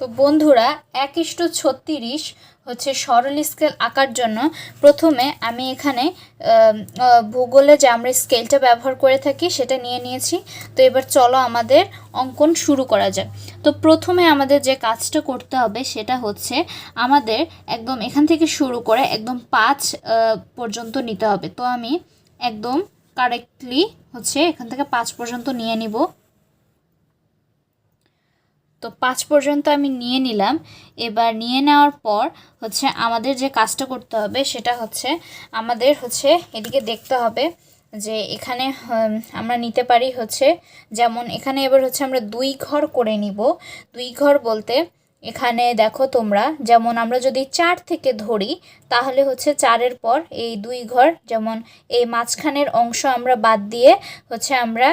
তো বন্ধুরা, এক ইস্টু ছত্রিশ হচ্ছে সরল স্কেল আঁকার জন্য প্রথমে আমি এখানে ভূগোলে যে আমরা স্কেলটা ব্যবহার করে থাকি সেটা নিয়ে নিয়েছি। তো এবার চলো আমাদের অঙ্কন শুরু করা যাক। তো প্রথমে আমাদের যে কাজটা করতে হবে সেটা হচ্ছে আমাদের একদম এখান থেকে শুরু করে একদম পাঁচ পর্যন্ত নিতে হবে। তো আমি একদম কারেক্টলি হচ্ছে এখান থেকে পাঁচ পর্যন্ত নিয়ে নিব। তো পাঁচ পর্যন্ত আমি নিয়ে নিলাম। এবার নিয়ে নেওয়ার পর হচ্ছে আমাদের যে কাজটা করতে হবে সেটা হচ্ছে আমাদের হচ্ছে এদিকে দেখতে হবে যে এখানে আমরা নিতে পারি হচ্ছে যেমন এখানে এবার হচ্ছে আমরা দুই ঘর করে নিব। দুই ঘর বলতে এখানে দেখো তোমরা, যেমন আমরা যদি চার থেকে ধরি তাহলে হচ্ছে চারের পর এই দুই ঘর, যেমন এই মাঝখানের অংশ আমরা বাদ দিয়ে হচ্ছে আমরা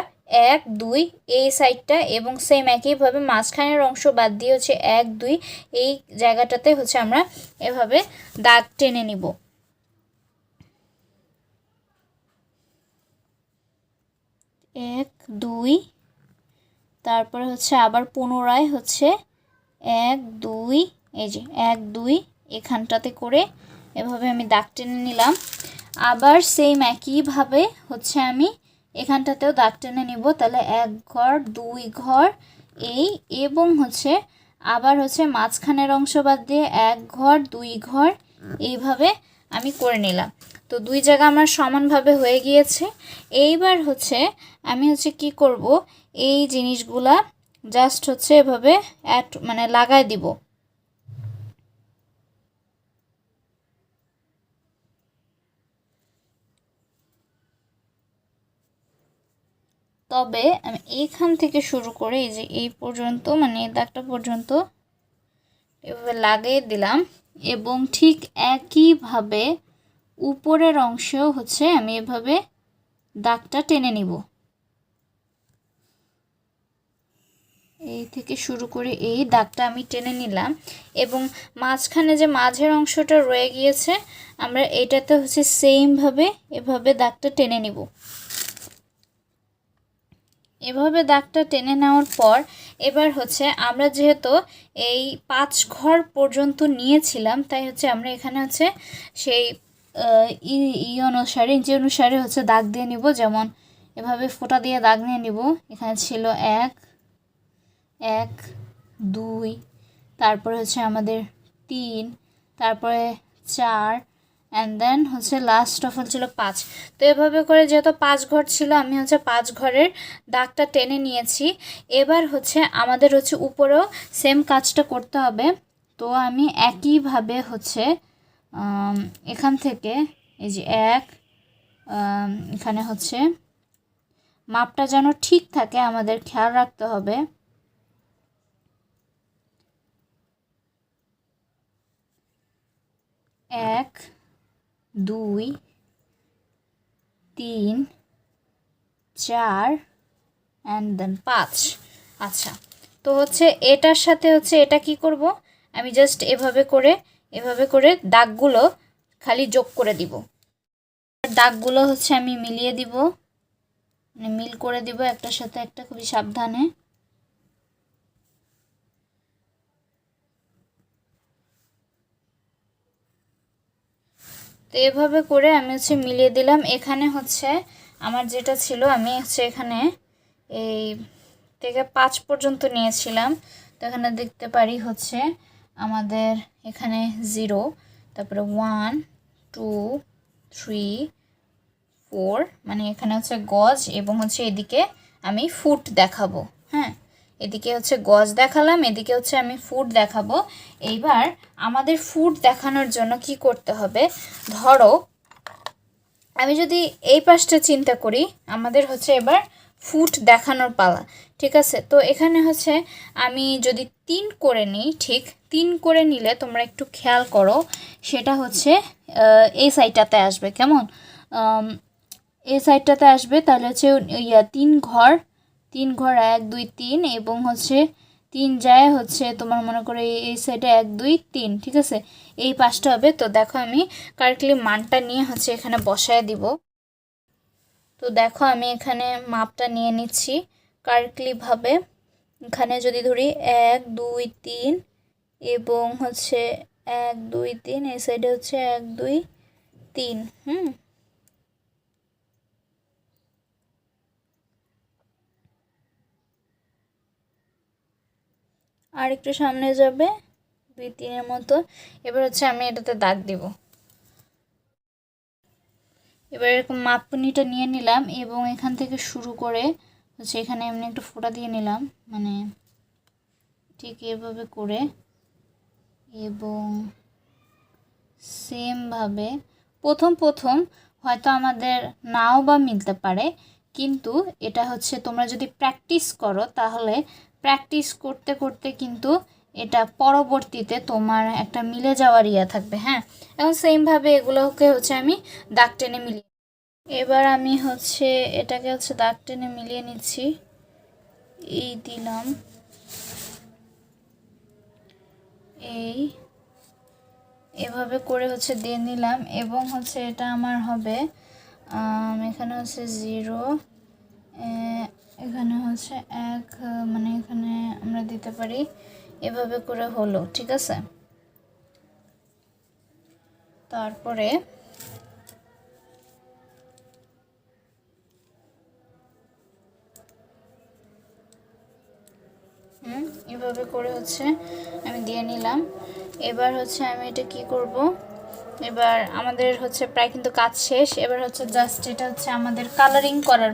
এক, দুই, এই সাইডটা এবং সেম একইভাবে মাঝখানের অংশ বাদ দিয়ে হচ্ছে এক, দুই, এই জায়গাটাতে হচ্ছে আমরা এভাবে দাগ টেনে নিব। এক, দুই, তারপরে হচ্ছে আবার পুনরায় হচ্ছে এক, দুই, এই যে এক, দুই, এখানটাতে করে এভাবে আমি দাগ টেনে নিলাম। আবার সেম একইভাবে হচ্ছে আমি এখানটাতেও দাগ টেনে নিব, তাহলে এক ঘর, দুই ঘর, এই এবং হচ্ছে আবার হচ্ছে মাঝখানের অংশ বাদ দিয়ে এক ঘর, দুই ঘর, এইভাবে আমি করে নিলাম। তো দুই জায়গা আমার সমানভাবে হয়ে গিয়েছে। এইবার হচ্ছে আমি হচ্ছে কি করব? এই জিনিসগুলা জাস্ট হচ্ছে এভাবে অ্যাড মানে লাগাই দিব। তবে আমি এইখান থেকে শুরু করে এই যে এই পর্যন্ত মানে এই দাগটা পর্যন্ত এভাবে লাগিয়ে দিলাম এবং ঠিক একইভাবে উপরের অংশেও হচ্ছে আমি এভাবে দাগটা টেনে নিব। এই থেকে শুরু করে এই দাগটা আমি টেনে নিলাম এবং মাঝখানে যে মাঝের অংশটা রয়ে গিয়েছে, আমরা এটাতে হচ্ছে সেমভাবে এভাবে দাগটা টেনে নিব। এভাবে দাগটা টেনে নেওয়ার পর এবার হচ্ছে আমরা যেহেতু এই পাঁচ ঘর পর্যন্ত নিয়েছিলাম, তাই হচ্ছে আমরা এখানে হচ্ছে সেই ই অনুসারে ইঞ্চি অনুসারে হচ্ছে দাগ দিয়ে নিব, যেমন এভাবে ফোঁটা দিয়ে দাগ নিয়ে নিব। এখানে ছিল এক এক, দুই, তারপরে হচ্ছে আমাদের তিন, তারপরে চার অ্যান্ড দেন হচ্ছে লাস্ট অফ ছিল পাঁচ। তো এভাবে করে যেহেতু পাঁচ ঘর ছিল, আমি হচ্ছে পাঁচ ঘরের দাগটা টেনে নিয়েছি। এবার হচ্ছে আমাদের হচ্ছে উপরেও সেম কাজটা করতে হবে। তো আমি একইভাবে হচ্ছে এখান থেকে এই যে এক এখানে হচ্ছে মাপটা যেন ঠিক থাকে, আমাদের খেয়াল রাখতে হবে। এক দুই, তিন, চার অ্যান্ড দেন পাঁচ। আচ্ছা তো হচ্ছে এটার সাথে হচ্ছে এটা কি করব? আমি জাস্ট এভাবে করে এভাবে করে দাগগুলো খালি যোগ করে দিব। দাগগুলো হচ্ছে আমি মিলিয়ে দিব। মানে মিল করে দিব একটার সাথে একটা খুবই সাবধানে। তো এভাবে করে আমি হচ্ছে মিলিয়ে দিলাম। এখানে হচ্ছে আমার যেটা ছিল, আমি হচ্ছে এখানে এই থেকে পাঁচ পর্যন্ত নিয়েছিলাম। তো এখানে দেখতে পারি হচ্ছে আমাদের এখানে জিরো তারপরে ওয়ান টু থ্রি ফোর মানে এখানে হচ্ছে গজ এবং হচ্ছে এদিকে আমি ফুট দেখাবো। হ্যাঁ এদিকে হচ্ছে গজ দেখালাম, এদিকে হচ্ছে আমি ফুট দেখাবো। এইবার আমাদের ফুট দেখানোর জন্য কি করতে হবে? ধরো, আমি যদি এই পাশটা চিন্তা করি, আমাদের হচ্ছে এবার ফুট দেখানোর পালা, ঠিক আছে? তো এখানে হচ্ছে আমি যদি তিন করে নিই, ঠিক? তিন করে নিলে তোমরা একটু খেয়াল করো, সেটা হচ্ছে এই সাইডটাতে আসবে, কেমন? এই সাইডটাতে আসবে, তাহলে হচ্ছে ইয়া তিন ঘর তিন ঘর এক, দুই, তিন এবং হচ্ছে তিন যায় হচ্ছে তোমার মনে করে এই- সাইডে এক, দুই, তিন, ঠিক আছে? এই পাশটা হবে। তো দেখো আমি কারেক্টলি মানটা নিয়ে হচ্ছে এখানে বসায় দিব। তো দেখো আমি এখানে মাপটা নিয়ে নিচ্ছি কারেক্টলিভাবে এখানে যদি ধরি এক, দুই, তিন এবং হচ্ছে এক, দুই, তিন, এই সাইডে হচ্ছে এক, দুই, তিন, হুম? আর একটু সামনে যাবে, দুই তিনের মতো। এবার হচ্ছে আমি এটাতে দাগ দিব। এবার এরকম মাপুনিটা নিয়ে নিলাম এবং এখান থেকে শুরু করে হচ্ছে এখানে এমনি একটু ফোঁটা দিয়ে নিলাম মানে ঠিক এভাবে করে। এবং সেমভাবে প্রথম প্রথম হয়তো আমাদের নাও বা মিলতে পারে, কিন্তু এটা হচ্ছে তোমরা যদি প্র্যাকটিস করো তাহলে প্র্যাকটিস করতে করতে কিন্তু এটা পরবর্তীতে তোমার একটা মিলে যাওয়ার ইয়া থাকবে হ্যাঁ? এবং সেমভাবে এগুলোকে হচ্ছে আমি দাগ টেনে মিলিয়ে এবার আমি হচ্ছে এটাকে হচ্ছে দাগ টেনে মিলিয়ে নিচ্ছি। এই দিলাম। এই এভাবে করে হচ্ছে দিয়ে নিলাম এবং হচ্ছে এটা আমার হবে এখানে হচ্ছে জিরো এখানে হচ্ছে এক মানে এখানে আমরা দিতে পারি। এভাবে করে হলো, ঠিক আছে? তারপরে হুম, এভাবে করে হচ্ছে আমি দিয়ে নিলাম। এবার হচ্ছে আমি এটা কি করব? এবার আমাদের হচ্ছে প্রায় কিন্তু কাজ শেষ। এবার হচ্ছে জাস্ট এটা হচ্ছে আমাদের কালারিং করার